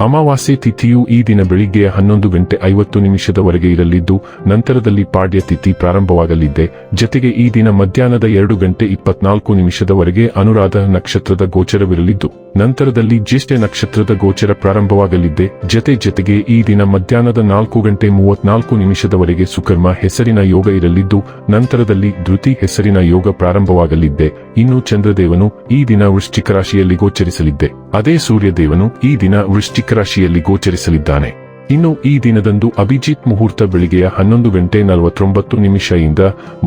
ಅಮಾವಾಸ್ಯೆ ತಿಥಿಯು ಈ ದಿನ ಬೆಳಿಗ್ಗೆ ಹನ್ನೊಂದು ಗಂಟೆ ಐವತ್ತು ನಿಮಿಷದವರೆಗೆ ಇರಲಿದ್ದು, ನಂತರದಲ್ಲಿ ಪಾಡ್ಯ ತಿಥಿ ಪ್ರಾರಂಭವಾಗಲಿದೆ. ಜತೆಗೆ ಈ ದಿನ ಮಧ್ಯಾಹ್ನದ ಎರಡು ಗಂಟೆ ಇಪ್ಪತ್ನಾಲ್ಕು ನಿಮಿಷದವರೆಗೆ ಅನುರಾಧ ನಕ್ಷತ್ರದ ಗೋಚರವಿರಲಿದ್ದು. ನಂತರದಲ್ಲಿ ಜ್ಯೇಷ್ಠ ನಕ್ಷತ್ರದ ಗೋಚರ ಪ್ರಾರಂಭವಾಗಲಿದ್ದೆ ಜತೆ ಜತೆಗೆ ಈ ದಿನ ಮಧ್ಯಾಹ್ನದ ನಾಲ್ಕು ಗಂಟೆ ಮೂವತ್ನಾಲ್ಕು ನಿಮಿಷದವರೆಗೆ ಸುಕರ್ಮ ಹೆಸರಿನ ಯೋಗ ಇರಲಿದ್ದು, ನಂತರದಲ್ಲಿ ಧೃತಿ ಹೆಸರಿನ ಯೋಗ ಪ್ರಾರಂಭವಾಗಲಿದ್ದೆ ಇನ್ನು ಚಂದ್ರದೇವನು ಈ ದಿನ ವೃಶ್ಚಿಕ ರಾಶಿಯಲ್ಲಿ ಗೋಚರಿಸಲಿದ್ದೆ. ಅದೇ ಸೂರ್ಯದೇವನು ಈ ದಿನ ವೃಶ್ಚಿಕ ರಾಶಿಯಲ್ಲಿ ಗೋಚರಿಸಲಿದ್ದಾನೆ. ಇನ್ನು ಈ ದಿನದಂದು ಅಭಿಜಿತ್ ಮುಹೂರ್ತ ಬೆಳಿಗ್ಗೆಯ ಹನ್ನೊಂದು ಗಂಟೆ ನಲವತ್ತೊಂಬತ್ತು ನಿಮಿಷದಿಂದ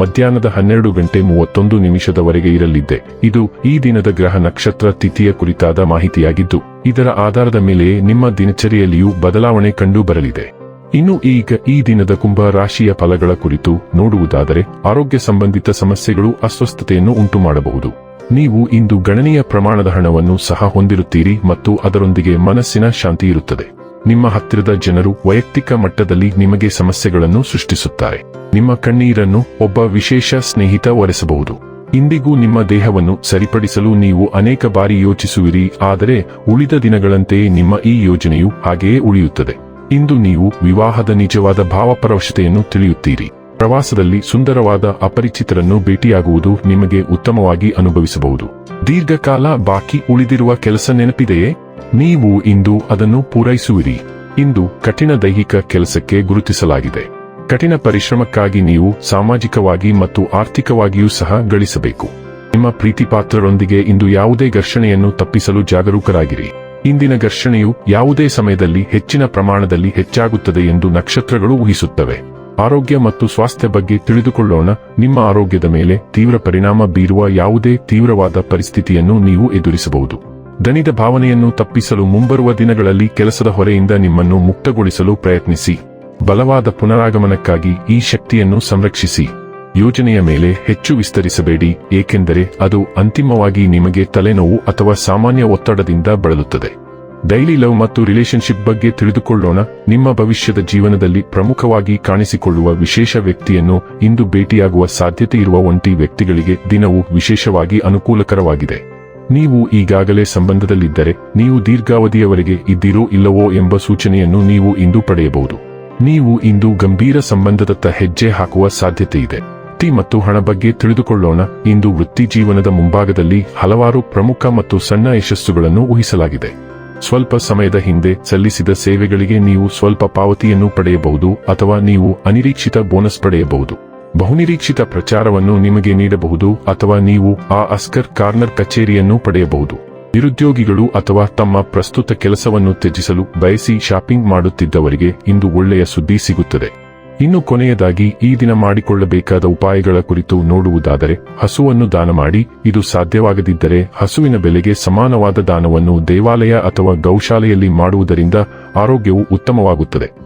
ಮಧ್ಯಾಹ್ನದ ಹನ್ನೆರಡು ಗಂಟೆ ಮೂವತ್ತೊಂದು ನಿಮಿಷದವರೆಗೆ ಇರಲಿದೆ. ಇದು ಈ ದಿನದ ಗ್ರಹ ನಕ್ಷತ್ರ ತಿಥಿಯ ಕುರಿತಾದ ಮಾಹಿತಿಯಾಗಿದ್ದು, ಇದರ ಆಧಾರದ ಮೇಲೆ ನಿಮ್ಮ ದಿನಚರಿಯಲ್ಲಿಯೂ ಬದಲಾವಣೆ ಕಂಡು ಬರಲಿದೆ ಇನ್ನು ಈಗ ಈ ದಿನದ ಕುಂಭ ರಾಶಿಯ ಫಲಗಳ ಕುರಿತು ನೋಡುವುದಾದರೆ, ಆರೋಗ್ಯ ಸಂಬಂಧಿತ ಸಮಸ್ಯೆಗಳು ಅಸ್ವಸ್ಥತೆಯನ್ನು ಉಂಟು ಮಾಡಬಹುದು ನೀವು ಇಂದು ಗಣನೀಯ ಪ್ರಮಾಣದ ಹಣವನ್ನು ಸಹ ಹೊಂದಿರುತ್ತೀರಿ ಮತ್ತು ಅದರೊಂದಿಗೆ ಮನಸ್ಸಿನ ಶಾಂತಿ ಇರುತ್ತದೆ. ನಿಮ್ಮ ಹತ್ತಿರದ ಜನರು ವೈಯಕ್ತಿಕ ಮಟ್ಟದಲ್ಲಿ ನಿಮಗೆ ಸಮಸ್ಯೆಗಳನ್ನು ಸೃಷ್ಟಿಸುತ್ತಾರೆ. ನಿಮ್ಮ ಕಣ್ಣೀರನ್ನು ಒಬ್ಬ ವಿಶೇಷ ಸ್ನೇಹಿತ ಒರೆಸಬಹುದು. ಇಂದಿಗೂ ನಿಮ್ಮ ದೇಹವನ್ನು ಸರಿಪಡಿಸಲು ನೀವು ಅನೇಕ ಬಾರಿ ಯೋಚಿಸುವಿರಿ, ಆದರೆ ಉಳಿದ ದಿನಗಳಂತೆಯೇ ನಿಮ್ಮ ಈ ಯೋಜನೆಯು ಹಾಗೆಯೇ ಉಳಿಯುತ್ತದೆ. ಇಂದು ನೀವು ವಿವಾಹದ ನಿಜವಾದ ಭಾವಪರವಶತೆಯನ್ನು ತಿಳಿಯುತ್ತೀರಿ. ಪ್ರವಾಸದಲ್ಲಿ ಸುಂದರವಾದ ಅಪರಿಚಿತರನ್ನು ಭೇಟಿಯಾಗುವುದು ನಿಮಗೆ ಉತ್ತಮವಾಗಿ ಅನುಭವಿಸಬಹುದು. ದೀರ್ಘಕಾಲ ಬಾಕಿ ಉಳಿದಿರುವ ಕೆಲಸ ನೆನಪಿದೆಯೇ? ನೀವು ಇಂದು ಅದನ್ನು ಪೂರೈಸುವಿರಿ. ಇಂದು ಕಠಿಣ ದೈಹಿಕ ಕೆಲಸಕ್ಕೆ ಗುರುತಿಸಲಾಗಿದೆ. ಕಠಿಣ ಪರಿಶ್ರಮಕ್ಕಾಗಿ ನೀವು ಸಾಮಾಜಿಕವಾಗಿ ಮತ್ತು ಆರ್ಥಿಕವಾಗಿಯೂ ಸಹ ಗಳಿಸಬೇಕು. ನಿಮ್ಮ ಪ್ರೀತಿಪಾತ್ರರೊಂದಿಗೆ ಇಂದು ಯಾವುದೇ ಘರ್ಷಣೆಯನ್ನು ತಪ್ಪಿಸಲು ಜಾಗರೂಕರಾಗಿರಿ. ಇಂದಿನ ಘರ್ಷಣೆಯು ಯಾವುದೇ ಸಮಯದಲ್ಲಿ ಹೆಚ್ಚಿನ ಪ್ರಮಾಣದಲ್ಲಿ ಹೆಚ್ಚಾಗುತ್ತದೆ ಎಂದು ನಕ್ಷತ್ರಗಳು ಊಹಿಸುತ್ತವೆ. ಆರೋಗ್ಯ ಮತ್ತು ಸ್ವಾಸ್ಥ್ಯ ಬಗ್ಗೆ ತಿಳಿದುಕೊಳ್ಳೋಣ. ನಿಮ್ಮ ಆರೋಗ್ಯದ ಮೇಲೆ ತೀವ್ರ ಪರಿಣಾಮ ಬೀರುವ ಯಾವುದೇ ತೀವ್ರವಾದ ಪರಿಸ್ಥಿತಿಯನ್ನು ನೀವು ಎದುರಿಸಬಹುದು. ದಣಿದ ಭಾವನೆಯನ್ನು ತಪ್ಪಿಸಲು ಮುಂಬರುವ ದಿನಗಳಲ್ಲಿ ಕೆಲಸದ ಹೊರೆಯಿಂದ ನಿಮ್ಮನ್ನು ಮುಕ್ತಗೊಳಿಸಲು ಪ್ರಯತ್ನಿಸಿ. ಬಲವಾದ ಪುನರಾಗಮನಕ್ಕಾಗಿ ಈ ಶಕ್ತಿಯನ್ನು ಸಂರಕ್ಷಿಸಿ. ಯೋಜನೆಯ ಮೇಲೆ ಹೆಚ್ಚು ವಿಸ್ತರಿಸಬೇಡಿ, ಏಕೆಂದರೆ ಅದು ಅಂತಿಮವಾಗಿ ನಿಮಗೆ ತಲೆನೋವು ಅಥವಾ ಸಾಮಾನ್ಯ ಒತ್ತಡದಿಂದ ಬಳಲುತ್ತದೆ. ಡೈಲಿ ಲವ್ ಮತ್ತು ರಿಲೇಶನ್ಶಿಪ್ ಬಗ್ಗೆ ತಿಳಿದುಕೊಳ್ಳೋಣ. ನಿಮ್ಮ ಭವಿಷ್ಯದ ಜೀವನದಲ್ಲಿ ಪ್ರಮುಖವಾಗಿ ಕಾಣಿಸಿಕೊಳ್ಳುವ ವಿಶೇಷ ವ್ಯಕ್ತಿಯನ್ನು ಇಂದು ಭೇಟಿಯಾಗುವ ಸಾಧ್ಯತೆ ಇರುವ ಒಂಟಿ ವ್ಯಕ್ತಿಗಳಿಗೆ ದಿನವು ವಿಶೇಷವಾಗಿ ಅನುಕೂಲಕರವಾಗಿದೆ. ನೀವು ಈಗಾಗಲೇ ಸಂಬಂಧದಲ್ಲಿದ್ದರೆ ನೀವು ದೀರ್ಘಾವಧಿಯವರೆಗೆ ಇದ್ದೀರೋ ಇಲ್ಲವೋ ಎಂಬ ಸೂಚನೆಯನ್ನು ನೀವು ಇಂದು ಪಡೆಯಬಹುದು. ನೀವು ಇಂದು ಗಂಭೀರ ಸಂಬಂಧದತ್ತ ಹೆಜ್ಜೆ ಹಾಕುವ ಸಾಧ್ಯತೆ ಇದೆ ವೃತ್ತಿ ಮತ್ತು ಹಣ ಬಗ್ಗೆ ತಿಳಿದುಕೊಳ್ಳೋಣ. ಇಂದು ವೃತ್ತಿ ಜೀವನದ ಮುಂಭಾಗದಲ್ಲಿ ಹಲವಾರು ಪ್ರಮುಖ ಮತ್ತು ಸಣ್ಣ ಯಶಸ್ಸುಗಳನ್ನು ಊಹಿಸಲಾಗಿದೆ. ಸ್ವಲ್ಪ ಸಮಯದ ಹಿಂದೆ ಸಲ್ಲಿಸಿದ ಸೇವೆಗಳಿಗೆ ನೀವು ಸ್ವಲ್ಪ ಪಾವತಿಯನ್ನು ಪಡೆಯಬಹುದು ಅಥವಾ ನೀವು ಅನಿರೀಕ್ಷಿತ ಬೋನಸ್ ಪಡೆಯಬಹುದು. ಬಹುನಿರೀಕ್ಷಿತ ಪ್ರಚಾರವನ್ನು ನಿಮಗೆ ನೀಡಬಹುದು ಅಥವಾ ನೀವು ಆ ಅಸ್ಕರ್ ಕಾರ್ನರ್ ಕಚೇರಿಯನ್ನು ಪಡೆಯಬಹುದು. ನಿರುದ್ಯೋಗಿಗಳು ಅಥವಾ ತಮ್ಮ ಪ್ರಸ್ತುತ ಕೆಲಸವನ್ನು ತ್ಯಜಿಸಲು ಬಯಸಿ ಶಾಪಿಂಗ್ ಮಾಡುತ್ತಿದ್ದವರಿಗೆ ಇಂದು ಒಳ್ಳೆಯ ಸುದ್ದಿ ಸಿಗುತ್ತದೆ. ಇನ್ನು ಕೊನೆಯದಾಗಿ ಈ ದಿನ ಮಾಡಿಕೊಳ್ಳಬೇಕಾದ ಉಪಾಯಗಳ ಕುರಿತು ನೋಡುವುದಾದರೆ ಹಸುವನ್ನು ದಾನ ಮಾಡಿ, ಇದು ಸಾಧ್ಯವಾಗದಿದ್ದರೆ ಹಸುವಿನ ಬೆಲೆಗೆ ಸಮಾನವಾದ ದಾನವನ್ನು ದೇವಾಲಯ ಅಥವಾ ಗೌಶಾಲೆಯಲ್ಲಿ ಮಾಡುವುದರಿಂದ ಆರೋಗ್ಯವು ಉತ್ತಮವಾಗುತ್ತದೆ.